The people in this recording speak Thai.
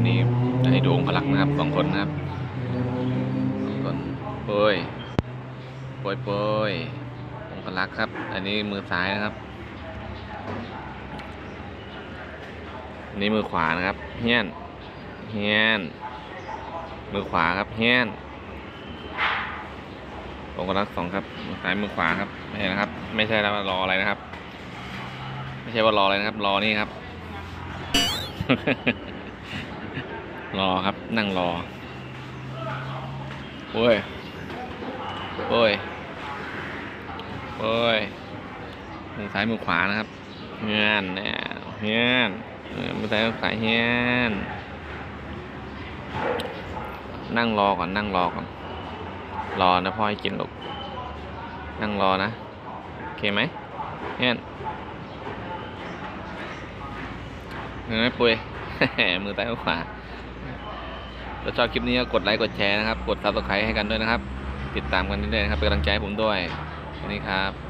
ันนี้จะครับสองคนนะครับสองคนโปรยโปรยโปรยองคลักครับ อันนี้มือซ้ายนะครับอันนี้มือขวานะครับเฮียนเฮียนมือขวาครับเฮียนองคลักสองครับมือซ้ายมือขวาครับไม่ใช่นะครับ ไม่ใช่แล้วารออะไรนะครับ ไม่ใช่ว่ารออะไรนะครับ รอนี่ครับ รอครับนั่งรอ โอ้ย โอ้ย โอ้ยมือซ้ายมือขวานะครับเฮียนเนี่ยเฮียนมือซ้ายมือขวาเฮียนนั่งรอก่อนนั่งรอก่อน รอนะพ่อให้กินลูกนั่งรอนะ โอเคไหมเฮียนเห็นไหมปุ้ยมือซ้ายมือขวา ถ้าชอบคลิปนี้ก็กดไลค์กดแชร์นะครับ กดซับสไครต์ให้กันด้วยนะครับ ติดตามกันเรื่อยๆนะครับเป็นกำลังใจให้ผมด้วยนี้ครับ